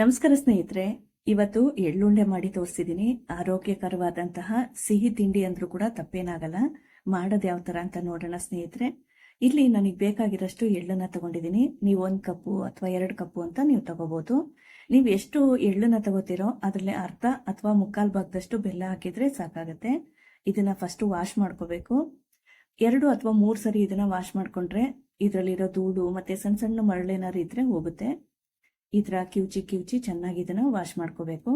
ನಮಸ್ಕಾರ ಸ್ನೇಹಿತರೆ, ಇವತ್ತು ಎಳ್ಳುಂಡೆ ಮಾಡಿ ತೋರಿಸಿದ್ದೀನಿ. ಆರೋಗ್ಯಕರವಾದಂತಹ ಸಿಹಿ ತಿಂಡಿ ಅಂದ್ರೂ ಕೂಡ ತಪ್ಪೇನಾಗಲ್ಲ. ಮಾಡೋದು ಯಾವ ಥರ ಅಂತ ನೋಡೋಣ ಸ್ನೇಹಿತರೆ. ಇಲ್ಲಿ ನನಗೆ ಬೇಕಾಗಿರೋಷ್ಟು ಎಳ್ಳನ್ನ ತಗೊಂಡಿದ್ದೀನಿ. ನೀವು ಒಂದು ಕಪ್ಪು ಅಥವಾ ಎರಡು ಕಪ್ಪು ಅಂತ ನೀವು ತಗೋಬಹುದು ನೀವು ಎಷ್ಟು ಎಳ್ಳನ್ನ ತಗೋತೀರೋ ಅದರಲ್ಲಿ ಅರ್ಧ ಅಥವಾ ಮುಕ್ಕಾಲು ಭಾಗದಷ್ಟು ಬೆಲ್ಲ ಹಾಕಿದ್ರೆ ಸಾಕಾಗುತ್ತೆ. ಇದನ್ನ ಫಸ್ಟ್ ವಾಶ್ ಮಾಡ್ಕೋಬೇಕು. ಎರಡು ಅಥವಾ ಮೂರು ಸರಿ ಇದನ್ನ ವಾಶ್ ಮಾಡ್ಕೊಂಡ್ರೆ ಇದರಲ್ಲಿರೋ ಧೂಳು ಮತ್ತೆ ಸಣ್ಣ ಸಣ್ಣ ಮರಳೇನಾರು ಇದ್ರೆ ಹೋಗುತ್ತೆ. ಈ ಥರ ಕಿವುಚಿ ಕಿವುಚಿ ಚೆನ್ನಾಗಿ ಇದನ್ನು ವಾಶ್ ಮಾಡ್ಕೋಬೇಕು.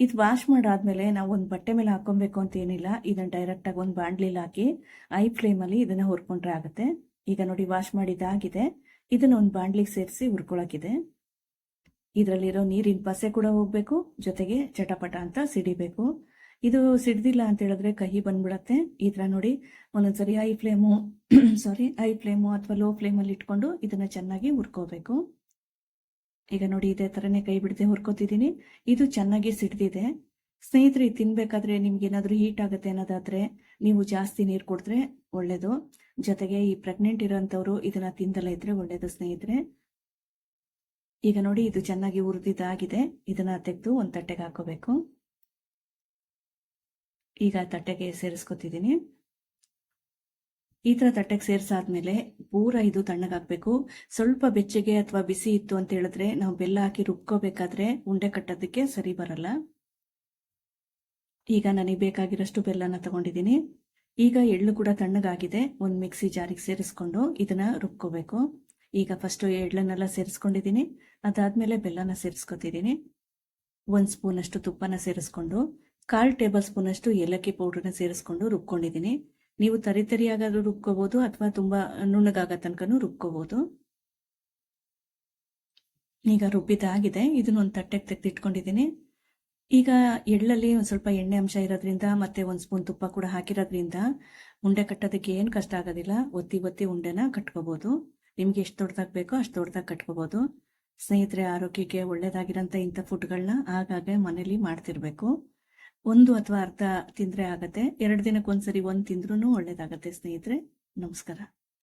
ಇದು ವಾಶ್ ಮಾಡಾದ್ಮೇಲೆ ನಾವು ಒಂದು ಬಟ್ಟೆ ಮೇಲೆ ಹಾಕೊಬೇಕು ಅಂತ ಏನಿಲ್ಲ ಇದನ್ನ ಡೈರೆಕ್ಟಾಗಿ ಒಂದು ಬಾಂಡ್ಲಿಲಿ ಹಾಕಿ ಐ ಫ್ಲೇಮಲ್ಲಿ ಇದನ್ನು ಹುರ್ಕೊಂಡ್ರೆ ಆಗುತ್ತೆ. ಈಗ ನೋಡಿ ವಾಶ್ ಮಾಡಿದಾಗಿದೆ ಇದನ್ನ ಒಂದು ಬಾಂಡ್ಲಿಗೆ ಸೇರಿಸಿ ಹುರ್ಕೊಳಕಿದೆ. ಇದರಲ್ಲಿರೋ ನೀರಿನ ಪಸೆ ಕೂಡ ಹೋಗ್ಬೇಕು, ಜೊತೆಗೆ ಚಟಪಟ ಅಂತ ಸಿಡಿಬೇಕು. ಇದು ಸಿಡ್ದಿಲ್ಲ ಅಂತ ಹೇಳಿದ್ರೆ ಕಹಿ ಬಂದ್ಬಿಡತ್ತೆ. ಈ ಥರ ನೋಡಿ ಒಂದೊಂದ್ಸರಿ high flame sorry high flame ಅಥವಾ ಲೋ ಫ್ಲೇಮಲ್ಲಿ ಇಟ್ಕೊಂಡು ಇದನ್ನು ಚೆನ್ನಾಗಿ ಹುರ್ಕೋಬೇಕು. ಈಗ ನೋಡಿ, ಇದೇ ಥರನೇ ಕೈ ಬಿಡದೆ ಹುರ್ಕೋತಿದ್ದೀನಿ. ಇದು ಚೆನ್ನಾಗಿ ಸಿಡ್ದಿದೆ. ಸ್ನೇಹಿತರೆ ತಿನ್ಬೇಕಾದ್ರೆ ನಿಮ್ಗೆ ಏನಾದರೂ ಹೀಟ್ ಆಗುತ್ತೆ ಅನ್ನೋದಾದ್ರೆ ನೀವು ಜಾಸ್ತಿ ನೀರು ಕುಡಿದ್ರೆ ಒಳ್ಳೇದು. ಜೊತೆಗೆ ಈ ಪ್ರೆಗ್ನೆಂಟ್ ಇರೋಂಥವ್ರು ಇದನ್ನ ತಿಂದಲೇ ಇದ್ರೆ ಒಳ್ಳೇದು ಸ್ನೇಹಿತರೆ. ಈಗ ನೋಡಿ, ಇದು ಚೆನ್ನಾಗಿ ಉರಿದಿದ್ದಾಗಿದೆ ಇದನ್ನ ತೆಗೆದು ಒಂದು ತಟ್ಟೆಗೆ ಹಾಕೋಬೇಕು. ಈಗ ತಟ್ಟೆಗೆ ಸೇರಿಸ್ಕೊತಿದ್ದೀನಿ. ಈ ತರ ತಟ್ಟೆಗೆ ಸೇರ್ಸಾದ್ಮೇಲೆ ಪೂರ ಇದು ತಣ್ಣಗಾಗ್ಬೇಕು. ಸ್ವಲ್ಪ ಬೆಚ್ಚಗೆ ಅಥವಾ ಬಿಸಿ ಇತ್ತು ಅಂತ ಹೇಳಿದ್ರೆ ನಾವು ಬೆಲ್ಲ ಹಾಕಿ ರುಬ್ಕೋಬೇಕಾದ್ರೆ ಉಂಡೆ ಕಟ್ಟೋದಕ್ಕೆ ಸರಿ ಬರಲ್ಲ. ಈಗ ನನಗೆ ಬೇಕಾಗಿರೋಷ್ಟು ಬೆಲ್ಲನ ತಗೊಂಡಿದ್ದೀನಿ. ಈಗ ಎಳ್ಳು ಕೂಡ ತಣ್ಣಗಾಗಿದೆ. ಒಂದು ಮಿಕ್ಸಿ ಜಾರಿಗೆ ಸೇರಿಸ್ಕೊಂಡು ಇದನ್ನ ರುಬ್ಕೋಬೇಕು. ಈಗ ಫಸ್ಟ್ ಎಳ್ಳನ್ನೆಲ್ಲ ಸೇರಿಸ್ಕೊಂಡಿದ್ದೀನಿ. ಅದಾದ್ಮೇಲೆ ಬೆಲ್ಲನ ಸೇರಿಸ್ಕೊತಿದ್ದೀನಿ. ಒಂದು ಸ್ಪೂನಷ್ಟು ತುಪ್ಪನ ಸೇರಿಸ್ಕೊಂಡು, ಕಾಲ್ ಟೇಬಲ್ ಸ್ಪೂನಷ್ಟು ಏಲಕ್ಕಿ ಪೌಡರ್ನ ಸೇರಿಸ್ಕೊಂಡು ರುಬ್ಕೊಂಡಿದ್ದೀನಿ. ನೀವು ತರಿ ತರಿಯಾಗಾದ್ರೂ ರುಬ್ಕೋಬಹುದು ಅಥವಾ ತುಂಬಾ ನುಣ್ಣಗಾಗ ತನಕನೂ ರುಬ್ಕೋಬಹುದು ಈಗ ರುಬ್ಬಿದಾಗಿದೆ ಇದನ್ನ ಒಂದು ತಟ್ಟೆಗೆ ತೆಗೆದಿಟ್ಕೊಂಡಿದ್ದೀನಿ. ಈಗ ಎಳ್ಳಲ್ಲಿ ಒಂದು ಸ್ವಲ್ಪ ಎಣ್ಣೆ ಅಂಶ ಇರೋದ್ರಿಂದ ಮತ್ತೆ ಒಂದು ಸ್ಪೂನ್ ತುಪ್ಪ ಕೂಡ ಹಾಕಿರೋದ್ರಿಂದ ಉಂಡೆ ಕಟ್ಟೋದಕ್ಕೆ ಏನು ಕಷ್ಟ ಆಗೋದಿಲ್ಲ. ಒತ್ತಿ ಒತ್ತಿ ಉಂಡೆನ ಕಟ್ಕೋಬಹುದು ನಿಮ್ಗೆ ಎಷ್ಟು ದೊಡ್ಡದಾಗ ಬೇಕೋ ಅಷ್ಟು ದೊಡ್ಡದಾಗ ಕಟ್ಕೋಬಹುದು ಸ್ನೇಹಿತರೆ, ಆರೋಗ್ಯಕ್ಕೆ ಒಳ್ಳೇದಾಗಿರೋಂಥ ಇಂಥ ಫುಡ್ಗಳನ್ನ ಆಗಾಗ ಮನೇಲಿ ಮಾಡ್ತಿರ್ಬೇಕು. ಒಂದು ಅಥವಾ ಅರ್ಧ ತಿಂದ್ರೆ ಆಗತ್ತೆ. ಎರಡು ದಿನಕ್ಕೊಂದ್ಸರಿ ಒಂದು ತಿಂದ್ರೂ ಒಳ್ಳೇದಾಗತ್ತೆ ಸ್ನೇಹಿತರೆ. ನಮಸ್ಕಾರ.